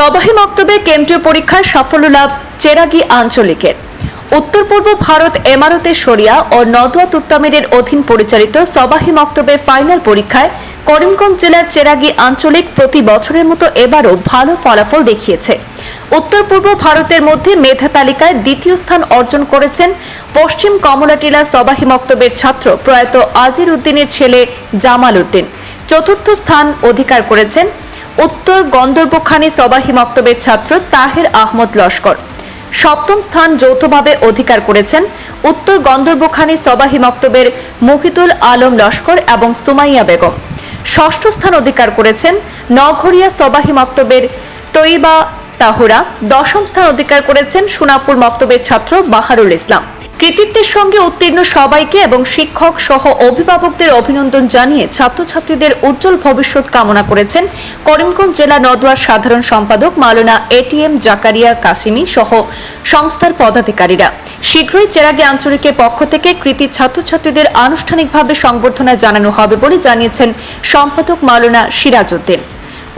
সবাহি মক্তবে কেন্দ্রীয় পরীক্ষায় সাফল্য লাভ চেরাগি আঞ্চলিকের। উত্তর পূর্ব ভারত এমারতে শরিয়া ও নদওয়াত উত্তামেরের অধীন পরিচালিত সবাহি মক্তবের ফাইনাল পরীক্ষায় করিমগঞ্জ জেলার চেরাগি আঞ্চলিক প্রতি বছরের মতো এবারও ভালো ফলাফল দেখিয়েছে। উত্তর পূর্ব ভারতের মধ্যে মেধা তালিকায় দ্বিতীয় স্থান অর্জন করেছেন পশ্চিম কমলাটিলা সবাহি মক্তবের ছাত্র প্রয়াত আজির উদ্দিনের ছেলে জামাল উদ্দিন। চতুর্থ স্থান অধিকার করেছেন উত্তর গন্ধর্বখানি সবাহি মক্তবের ছাত্র তাহের আহমদ লস্কর। সপ্তম স্থান যৌথভাবে অধিকার করেছেন উত্তর গন্ধর্বখানি সবাহি মক্তবের মুহিতুল আলম লস্কর এবং সুমাইয়া বেগম। ষষ্ঠ স্থান অধিকার করেছেন নঘরিয়া সবাহি মক্তবের তৈবা তাহুরা দশম স্থান অধিকার করেছেন সোনাপুর মক্তবের ছাত্র বাহারুল ইসলাম। কৃতিত্বের সঙ্গে উত্তীর্ণ সবাইকে এবং শিক্ষক সহ অভিভাবকদের অভিনন্দন জানিয়ে ছাত্রছাত্রীদের উজ্জ্বল ভবিষ্যৎ কামনা করেছেন করিমগঞ্জ জেলা নদওয়ার সাধারণ সম্পাদক মাওলানা এটিএম জাকারিয়া কাসিমি সহ সংস্থার পদাধিকারীরা। শীঘ্রই চেরাগি আঞ্চলিকের পক্ষ থেকে কৃতি ছাত্রছাত্রীদের আনুষ্ঠানিকভাবে সংবর্ধনা জানানো হবে বলে জানিয়েছেন সম্পাদক মাওলানা সিরাজ উদ্দিন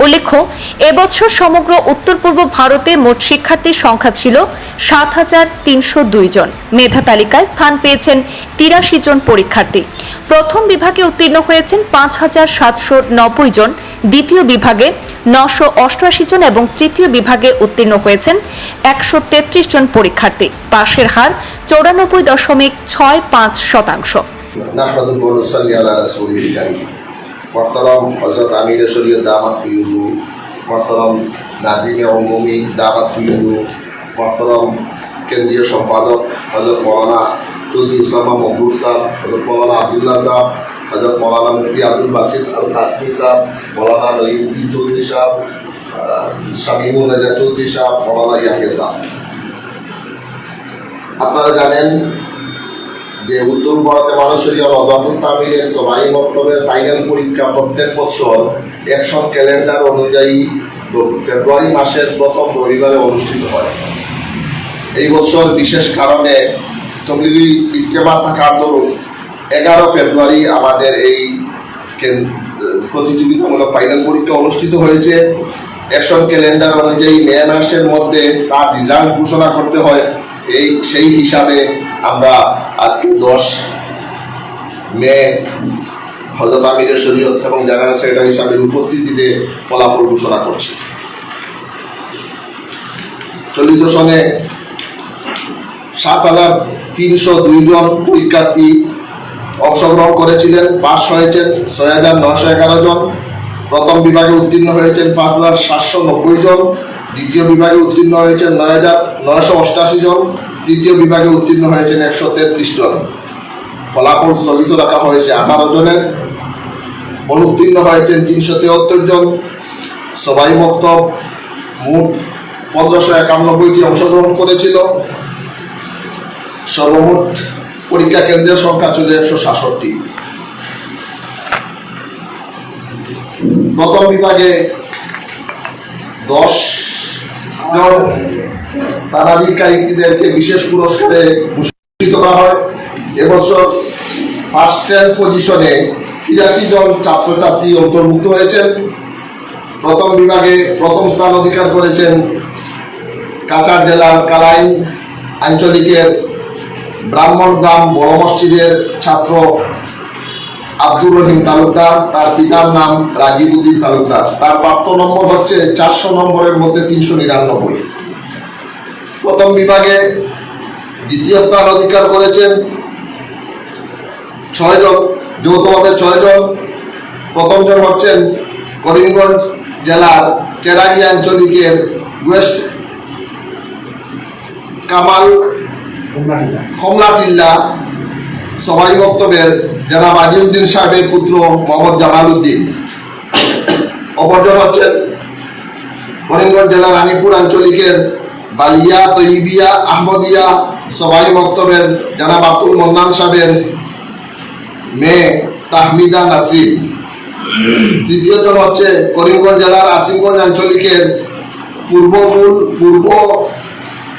উল্লেখ্য, এবছর সমগ্র উত্তর পূর্ব ভারতে মোট শিক্ষার্থীর সংখ্যা ছিল সাত হাজার তিনশো দুই জন। মেধা তালিকায় স্থান পেয়েছেন তিরাশি জন পরীক্ষার্থী। প্রথম বিভাগে উত্তীর্ণ হয়েছেন পাঁচ হাজার সাতশো নব্বই জন, দ্বিতীয় বিভাগে নশো অষ্টআশি জন এবং তৃতীয় বিভাগে উত্তীর্ণ হয়েছেন একশো তেত্রিশ জন পরীক্ষার্থী। পাশের হার চৌরানব্বই দশমিক ছয় পাঁচ শতাংশ। মহতরম হজরত আমির শরীয় দামাত ফিউজু মহতরম নাজিমে অমুমি দামাত ফিউজু মহতরম কেন্দ্রীয় সম্পাদক হজরত মৌলানা চৌধুরী ইসলামা মকবুর সাহ হজরত মৌলানা আবদুল্লাহ সাহ হজরত মৌলানা মুফতি আব্দুল বাসিদ আল কাসমি সাহ মৌলানা নঈমুদ্দিন চৌধুরী সাহ শামিমুল রাজা চৌধুরী সাহ মৌলানা ইয়াহে সাহ। আপনারা জানেন যে উত্তর ভারতে মানুষের অদাহুল তামিলের সবাই মক্তবের ফাইনাল পরীক্ষা প্রত্যেক বছর একশন ক্যালেন্ডার অনুযায়ী ফেব্রুয়ারি মাসের প্রথম রবিবারে অনুষ্ঠিত হয়। এই বছর বিশেষ কারণে তবলিগি ইস্তেমা থাকার দরুন এগারো ফেব্রুয়ারি আমাদের এই প্রতিযোগিতামূলক ফাইনাল পরীক্ষা অনুষ্ঠিত হয়েছে। অ্যাকশন ক্যালেন্ডার অনুযায়ী মে মাসের মধ্যে তার রেজাল্ট ঘোষণা করতে হয়। এই সেই হিসাবে আমরা আজকে দশ মে হজরত আমিরের শরীয়ত এবং জেনারেল সেক্রেটারি সাহেবের উপস্থিতিতে ফলাফল ঘোষণা করছি। চলিত সনে সাত হাজার তিনশো দুই জন পরীক্ষার্থী অংশগ্রহণ করেছিলেন, পাশ হয়েছেন ছয় হাজার নশো এগারো জন। প্রথম বিভাগে উত্তীর্ণ হয়েছেন পাঁচ হাজার সাতশো নব্বই জন। দ্বিতীয় বিভাগে উত্তীর্ণ হয়েছেন নয় হাজার নয়শো অষ্টাশি জন। তৃতীয় বিভাগে উত্তীর্ণ হয়েছেন একশো তেত্রিশ জন। ফলাফল স্থগিত রাখা হয়েছে আঠারো জনের। অনুত্তীর্ণ হয়েছেন তিনশো তেহত্তর জন। সবাই মক্তব। মোট পনেরোশো একানব্বইটি অংশগ্রহণ করেছিল। সর্বমোট পরীক্ষা কেন্দ্রের সংখ্যা ছিল একশো সাতষট্টি। প্রথম বিভাগে দশ জন স্থানাধিকারীদেরকে বিশেষ পুরস্কারে ভূষিত করা হয়। এবছর ফার্স্ট র্যাঙ্ক পজিশনে তিরাশি জন ছাত্রছাত্রী অন্তর্ভুক্ত হয়েছেন। প্রথম বিভাগে প্রথম স্থান অধিকার করেছেন কাছাড় জেলার কালাইন আঞ্চলিকের ব্রাহ্মণগ্রাম বড় মসজিদের ছাত্র আব্দুর রহিম তালুকদার, তার পিতার নাম রাজীব উদ্দিন তালুকদার। তার প্রাপ্ত নম্বর হচ্ছে চারশো নম্বরের মধ্যে তিনশো নিরানব্বই। প্রথম বিভাগে দ্বিতীয় স্থান অধিকার করেছেন ছয়জন যৌথভাবে ছয়জন প্রথমজন হচ্ছেন করিমগঞ্জ জেলার চেরাগি আঞ্চলিকের ওয়েস্ট কামাল কমলাটিল্লা সবাই বক্তব্যের জনাব আজিউদ্দিন সাহেবের পুত্র মোহাম্মদ জামাল উদ্দিন। অপরজন হচ্ছেন করিমগঞ্জ জেলার রানীপুর আঞ্চলিকের বালিয়া, তৈবিয়া, আহমদিয়া, সবাই বক্তব্যের জনাব আব্দুল মন্নান সাহেবের মেয়ে তাহমিদা নাসরিন তৃতীয়জন হচ্ছে করিমগঞ্জ জেলার আসিমগঞ্জ আঞ্চলিকের পূর্বমূল পূর্ব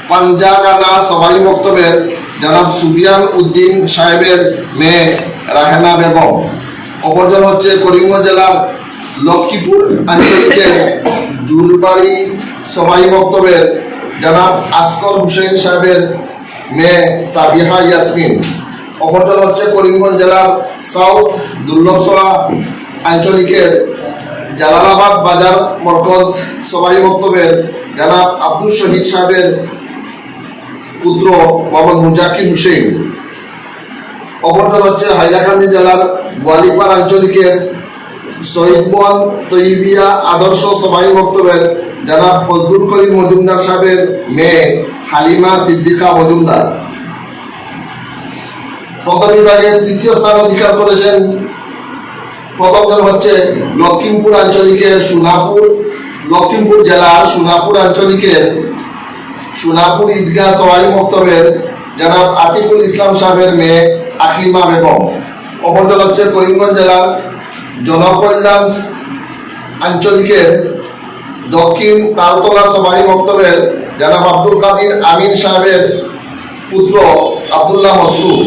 পাঞ্জাগানা সবাই বক্তব্যের জনাব সুবিয়ান উদ্দিন সাহেবের মেয়ে রাহেনা বেগম। অপরজন হচ্ছে করিমগঞ্জ জেলার লক্ষ্মীপুর আঞ্চলিকের জুলবাড়ি সবাই বক্তব্যের জনাব আসকর হুসেন সাহেবের মেয়ে সাবিহা ইয়াসমিন। অপরজন হচ্ছে করিমগঞ্জ জেলার সাউথ দুর্লভসরা আঞ্চলিকের জালালাবাদ বাজার মরকজ সবাই বক্তব্যের জনাব আব্দুল শহীদ সাহেবের পুত্র মোহাম্মদ মুজাকির হুসেন অপরজন হচ্ছে হাইলাকান্দি জেলার গোয়ালিপাড় আঞ্চলিকের শহীদবন তৈবিয়া আদর্শ সবাই বক্তব্যের জনাব ফজলুল করিম মজুমদার সাহেবের মেয়ে হালিমা সিদ্দিকা মজুমদার। প্রথম বিভাগে তৃতীয় স্থান অধিকার করেছেন। প্রথমজন হচ্ছে লক্ষ্মীমপুর আঞ্চলিকের সোনাপুর লক্ষ্মীমপুর জেলার সোনাপুর আঞ্চলিকের সোনাপুর ঈদগাহ সবাই মক্তবের জনাব আতিকুল ইসলাম সাহেবের মেয়ে আকলিমা বেগম। অপরজন হচ্ছে করিমগঞ্জ জেলার জনকল্যাণ আঞ্চলিকের দক্ষিণ তালতলা সবাই বক্তব্যের জনাব আব্দুল কাদির আমিন সাহেবের পুত্র আবদুল্লাহ মসরুর।